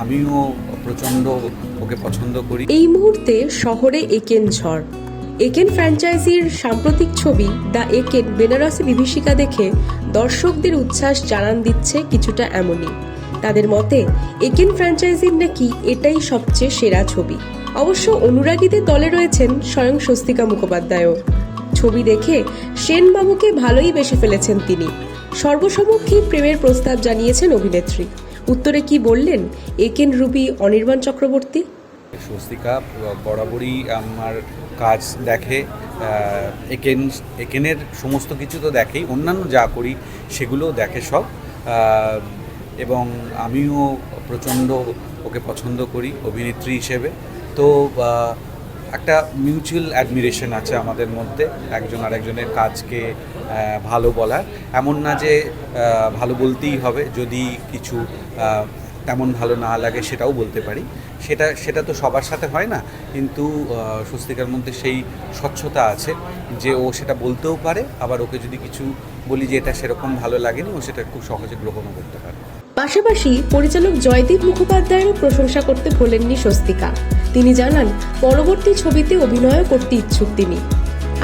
আমিও প্রচণ্ড ওকে পছন্দ করি। এই মুহূর্তে শহরে একেন ঝড়। একেন ফ্র্যাঞ্চাইজির সাম্প্রতিক ছবি দ্য একেন বেনারসি বিভীষিকা দেখে দর্শকদের উচ্ছ্বাস জানান দিচ্ছে কিছুটা এমনই। তাদের মতে, একেন ফ্র্যাঞ্চাইজির নাকি এটাই সবচেয়ে সেরা ছবি। অবশ্য অনুরাগীদের দলে রয়েছেন স্বয়ং স্বস্তিকা মুখোপাধ্যায়ও। ছবি দেখে সেনবাবুকে ভালোই বেসে ফেলেছেন তিনি। সর্বসমক্ষেই প্রেমের প্রস্তাব জানিয়েছেন অভিনেত্রী। উত্তরে কি বললেন একেন রুবি, অনির্বাণ চক্রবর্তী? স্বস্তিকা, বরাবরই আমার কাজ দেখে একেন একেনের সমস্ত কিছু তো দেখেই, অন্যান্য যা করি সেগুলোও দেখে সব। এবং আমিও প্রচণ্ড ওকে পছন্দ করি, অভিনেত্রী হিসেবে। তো একটা মিউচুয়াল অ্যাডমিরেশন আছে আমাদের মধ্যে, একজন আরেকজনের কাজকে ভালো বলার। এমন না যে ভালো বলতেই হবে, যদি কিছু তেমন ভালো না লাগে সেটাও বলতে পারি। সেটা সেটা তো সবার সাথে হয় না, কিন্তু স্বস্তিকার মধ্যে সেই স্বচ্ছতা আছে যে, ও সেটা বলতেও পারে, আবার ওকে যদি কিছু বলি যে, এটা সেরকম ভালো লাগেনি ও সেটা খুব সহজে গ্রহণও করতে পারে। পাশাপাশি পরিচালক জয়দীপ মুখোপাধ্যায়েরও প্রশংসা করতে ভোলেননি স্বস্তিকা। তিনি জানান, পরবর্তী ছবিতে অভিনয় করতে ইচ্ছুক তিনি।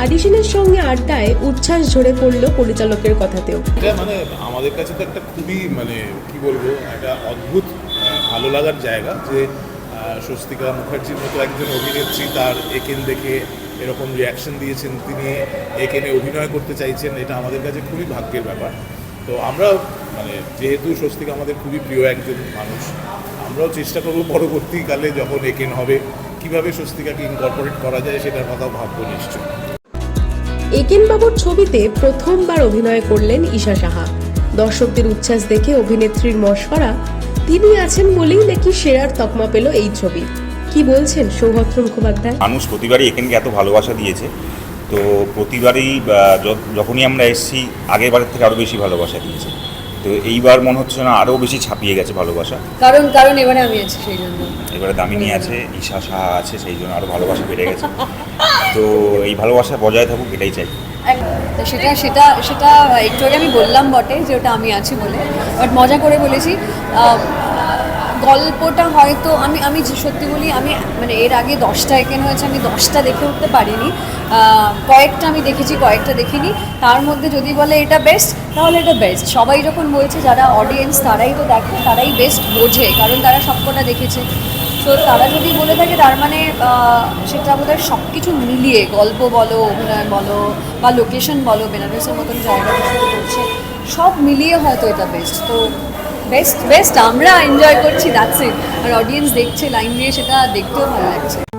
অডিশনের সঙ্গে আড্ডায় উচ্ছ্বাস ঝরে পড়ল পরিচালকের কথাতেও। মানে আমাদের কাছে তো একটা খুবই মানে কি বলব, একটা অদ্ভুত ভালো লাগার জায়গা যে স্বস্তিকা মুখার্জির মতো একজন অভিনেত্রী তার একেন দেখে এরকম রিয়াকশন দিয়েছেন। তিনি একেনে অভিনয় করতে চাইছেন, এটা আমাদের কাছে খুবই ভাগ্যের ব্যাপার। তো আমরা মানে যেহেতু স্বস্তিকা আমাদের খুবই প্রিয় একজন মানুষ আমরাও চেষ্টা করব পরবর্তীকালে যখন একেন হবে কীভাবে স্বস্তিকাকে ইনকর্পোরেট করা যায় সেটার কথাও ভাববো নিশ্চয়ই। একেন বাবুর ছবিতে প্রথমবার অভিনয় করলেন ঈশা সাহা। দর্শকদের উচ্ছ্বাস দেখে অভিনেত্রীর মশকরা তিনি আছেন বলেই নাকি সেরার তকমা পেল এই ছবি? কি বলছেন সৌভদ্র মুখোপাধ্যায়? মানুষ প্রতিবারই এখানকে এত ভালোবাসা দিয়েছে তো প্রতিবারই আহ, যখনই আমরা এসেছি আগেরবারের থেকে আরও বেশি ভালোবাসা দিয়েছে। তো এইবার মনে হচ্ছে না আরও বেশি ছাপিয়ে গেছে ভালোবাসা। কারণ কারণ এবারে আমি আছি সেই জন্য। এবারে দামিনী আছে ঈশা সাহা আছে সেই জন্য আরও ভালোবাসা বেড়ে গেছে। তো এই ভালোবাসা বজায় থাকুক এটাই চাই। তা সেটা সেটা সেটা একটু আগে আমি বললাম বটে যে ওটা আমি আছি বলে। বাট মজা করে বলেছি। গল্পটা হয়তো আমি আমি যে সত্যি বলি, আমি মানে এর আগে দশটা একেন হয়েছে, আমি দশটা দেখে উঠতে পারিনি। কয়েকটা আমি দেখেছি, কয়েকটা দেখিনি। তার মধ্যে যদি বলে এটা বেস্ট তাহলে এটা বেস্ট সবাই যখন বলছে, যারা অডিয়েন্স তারাই তো দেখে, তারাই বেস্ট বোঝে, কারণ তারা সবকটা দেখেছে। তো তারা যদি বলে থাকে, তার মানে সেটা বোধহয় সব কিছু মিলিয়ে, গল্প বলো, অভিনয় বলো, বা লোকেশন বলো, বেনারসের মতন জায়গা সব মিলিয়ে হয়তো এটা বেস্ট তো বেস্ট বেস্ট আমরা এনজয় করছি দ্যাটস ইট আর অডিয়েন্স দেখছে লাইন দিয়ে সেটা দেখতেও ভালো লাগছে।